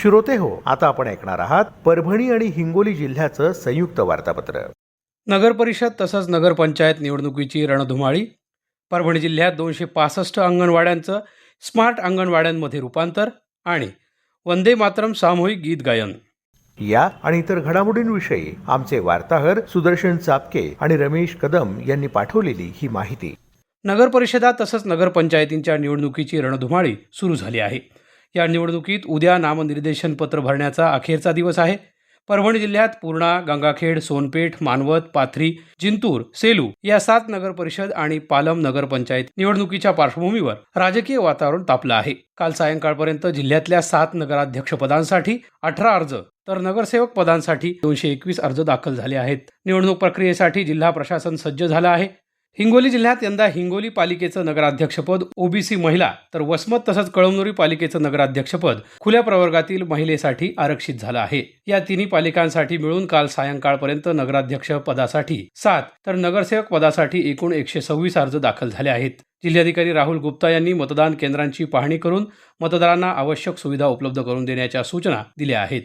श्रोते हो. आता आपण ऐकणार आहात परभणी आणि हिंगोली जिल्ह्याचं संयुक्त वार्तापत्र. नगर परिषद तसंच नगरपंचायत निवडणुकीची रणधुमाळी. परभणी जिल्ह्यात दोनशे पासष्ट अंगणवाड्यांचं स्मार्ट अंगणवाड्यांमध्ये रूपांतर आणि वंदे मातरम सामूहिक गीत गायन. या आणि इतर घडामोडींविषयी आमचे वार्ताहर सुदर्शन चापके आणि रमेश कदम यांनी पाठवलेली ही माहिती. नगर परिषदा तसंच नगरपंचायतींच्या निवडणुकीची रणधुमाळी सुरू झाली आहे. या निवडणुकीत उद्या नामनिर्देशन पत्र भरण्याचा अखेरचा दिवस आहे. परभणी जिल्ह्यात पूर्णा गंगाखेड सोनपेठ मानवत पाथरी जिंतूर सेलू या सात नगर परिषद आणि पालम नगरपंचायत निवडणुकीच्या पार्श्वभूमीवर राजकीय वातावरण तापलं आहे. काल सायंकाळपर्यंत जिल्ह्यातल्या सात नगराध्यक्ष पदांसाठी अठरा अर्ज तर नगरसेवक पदांसाठी दोनशे एकवीस अर्ज दाखल झाले आहेत. निवडणूक प्रक्रियेसाठी जिल्हा प्रशासन सज्ज झालं आहे. हिंगोली जिल्ह्यात यंदा हिंगोली पालिकेचं नगराध्यक्षपद ओबीसी महिला तर वसमत तसंच कळमनुरी पालिकेचं नगराध्यक्षपद खुल्या प्रवर्गातील महिलेसाठी आरक्षित झालं आहे. या तिन्ही पालिकांसाठी मिळून काल सायंकाळपर्यंत नगराध्यक्ष पदासाठी सात तर नगरसेवक पदासाठी एकूण एकशे सव्वीस अर्ज दाखल झाले आहेत. जिल्हाधिकारी राहुल गुप्ता यांनी मतदान केंद्रांची पाहणी करून मतदारांना आवश्यक सुविधा उपलब्ध करून देण्याच्या सूचना दिल्या आहेत.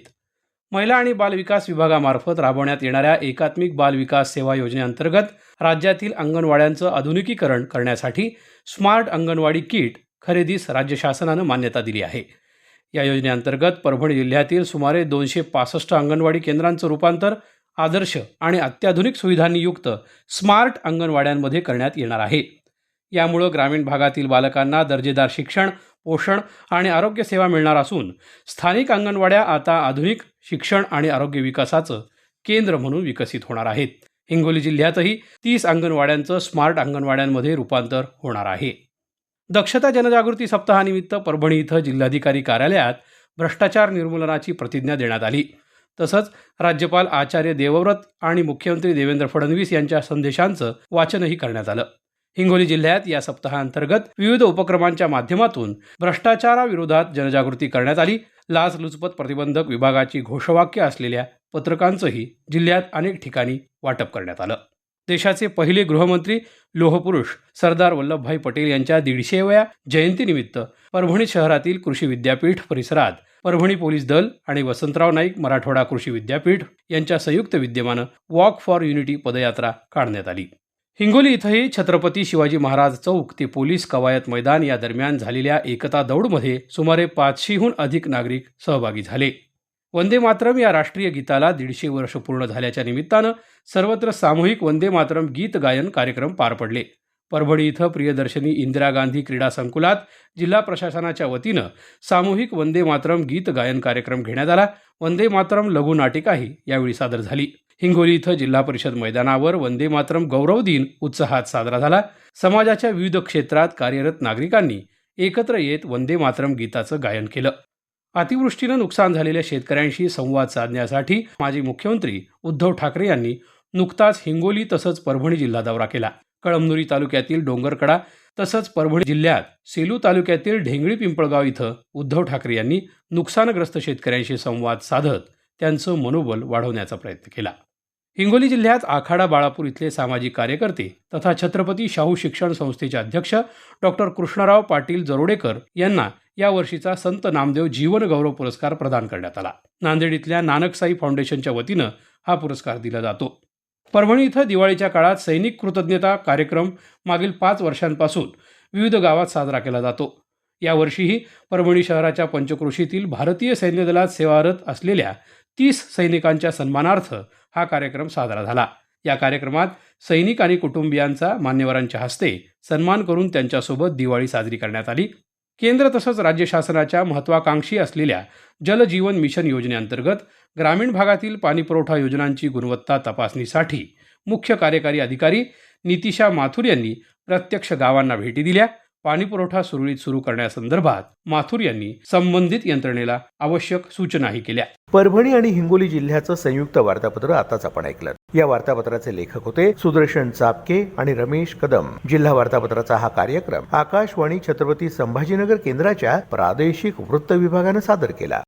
महिला आणि बालविकास विभागामार्फत राबवण्यात येणाऱ्या एकात्मिक बाल विकास सेवा योजनेअंतर्गत राज्यातील अंगणवाड्यांचं आधुनिकीकरण करण्यासाठी स्मार्ट अंगणवाडी किट खरेदीस राज्य शासनानं मान्यता दिली आहे. या योजनेअंतर्गत परभणी जिल्ह्यातील सुमारे दोनशे पासष्ट अंगणवाडी केंद्रांचं रूपांतर आदर्श आणि अत्याधुनिक सुविधांनी युक्त स्मार्ट अंगणवाड्यांमध्ये करण्यात येणार आहे. यामुळं ग्रामीण भागातील बालकांना दर्जेदार शिक्षण पोषण आणि आरोग्य सेवा मिळणार असून स्थानिक अंगणवाड्या आता आधुनिक शिक्षण आणि आरोग्य विकासाचं केंद्र म्हणून विकसित होणार आहेत. हिंगोली जिल्ह्यातही तीस अंगणवाड्यांचं स्मार्ट अंगणवाड्यांमध्ये रूपांतर होणार आहे. दक्षता जनजागृती सप्ताहानिमित्त परभणी इथं जिल्हाधिकारी कार्यालयात भ्रष्टाचार निर्मूलनाची प्रतिज्ञा देण्यात आली. तसंच राज्यपाल आचार्य देवव्रत आणि मुख्यमंत्री देवेंद्र फडणवीस यांच्या संदेशांचं वाचनही करण्यात आलं. हिंगोली जिल्ह्यात या सप्ताहांतर्गत विविध उपक्रमांच्या माध्यमातून भ्रष्टाचाराविरोधात जनजागृती करण्यात आली. लाचलुचपत प्रतिबंधक विभागाची घोषवाक्य असलेल्या पत्रकांचंही जिल्ह्यात अनेक ठिकाणी वाटप करण्यात आलं. देशाचे पहिले गृहमंत्री लोहपुरुष सरदार वल्लभभाई पटेल यांच्या दीडशेव्या जयंतीनिमित्त परभणी शहरातील कृषी विद्यापीठ परिसरात परभणी पोलीस दल आणि वसंतराव नाईक मराठवाडा कृषी विद्यापीठ यांच्या संयुक्त विद्यमानं वॉक फॉर युनिटी पदयात्रा काढण्यात आली. हिंगोली इथंही छत्रपती शिवाजी महाराज चौक ते पोलीस कवायत मैदान या दरम्यान झालेल्या एकता दौडमध्ये सुमारे पाचशेहून अधिक नागरिक सहभागी झाले. वंदे मातरम या राष्ट्रीय गीताला दीडशे वर्ष पूर्ण झाल्याच्या निमित्तानं सर्वत्र सामूहिक वंदे मातरम गीत गायन कार्यक्रम पार पडले. परभणी इथं प्रियदर्शनी इंदिरा गांधी क्रीडा संकुलात जिल्हा प्रशासनाच्या वतीनं सामूहिक वंदे मातरम गीत गायन कार्यक्रम घेण्यात आला. वंदे मातरम लघुनाटिकाही यावेळी सादर झाली. हिंगोली इथं जिल्हा परिषद मैदानावर वंदे मातरम गौरव दिन उत्साहात साजरा झाला. समाजाच्या विविध क्षेत्रात कार्यरत नागरिकांनी एकत्र येत वंदे मातरम गीताचं गायन केलं. अतिवृष्टीनं नुकसान झालेल्या शेतकऱ्यांशी संवाद साधण्यासाठी माजी मुख्यमंत्री उद्धव ठाकरे यांनी नुकताच हिंगोली तसंच परभणी जिल्हा दौरा केला. कळमनुरी तालुक्यातील डोंगरकडा तसंच परभणी जिल्ह्यात सेलू तालुक्यातील ढेंगळी पिंपळगाव इथं उद्धव ठाकरे यांनी नुकसानग्रस्त शेतकऱ्यांशी संवाद साधत त्यांचं मनोबल वाढवण्याचा प्रयत्न केला. हिंगोली जिल्ह्यात आखाडा बाळापूर इथले सामाजिक कार्यकर्ते तथा छत्रपती शाहू शिक्षण संस्थेचे अध्यक्ष डॉक्टर कृष्णराव पाटील जरोडेकर यांना या वर्षीचा संत नामदेव जीवन गौरव पुरस्कार प्रदान करण्यात आला. नांदेड इथल्या नानकसाई फाउंडेशनच्या वतीनं हा पुरस्कार दिला जातो. परभणी इथं दिवाळीच्या काळात सैनिक कृतज्ञता कार्यक्रम मागील पाच वर्षांपासून विविध गावात साजरा केला जातो. यावर्षीही परभणी शहराच्या पंचक्रोशीतील भारतीय सैन्य दलात सेवारत असलेल्या तीस सैनिकांच्या सन्मानार्थ हा कार्यक्रम साजरा झाला. या कार्यक्रमात सैनिक आणि कुटुंबियांचा मान्यवरांच्या हस्ते सन्मान करून त्यांच्यासोबत दिवाळी साजरी करण्यात आली. केंद्र तसंच राज्य शासनाच्या महत्वाकांक्षी असलेल्या जलजीवन मिशन योजनेअंतर्गत ग्रामीण भागातील पाणीपुरवठा योजनांची गुणवत्ता तपासणीसाठी मुख्य कार्यकारी अधिकारी नितिशा माथुर यांनी प्रत्यक्ष गावांना भेटी दिल्या. पाणीपुरवठा सुरळीत सुरू करण्यासंदर्भात माथुर यांनी संबंधित यंत्रणेला आवश्यक सूचनाही केल्या. परभणी आणि हिंगोली जिल्ह्याचं संयुक्त वार्तापत्र आताच आपण ऐकलं. या वार्तापत्राचे लेखक होते सुदर्शन चापके आणि रमेश कदम. जिल्हा वार्तापत्राचा हा कार्यक्रम आकाशवाणी छत्रपती संभाजीनगर केंद्राच्या प्रादेशिक वृत्त विभागानं सादर केला.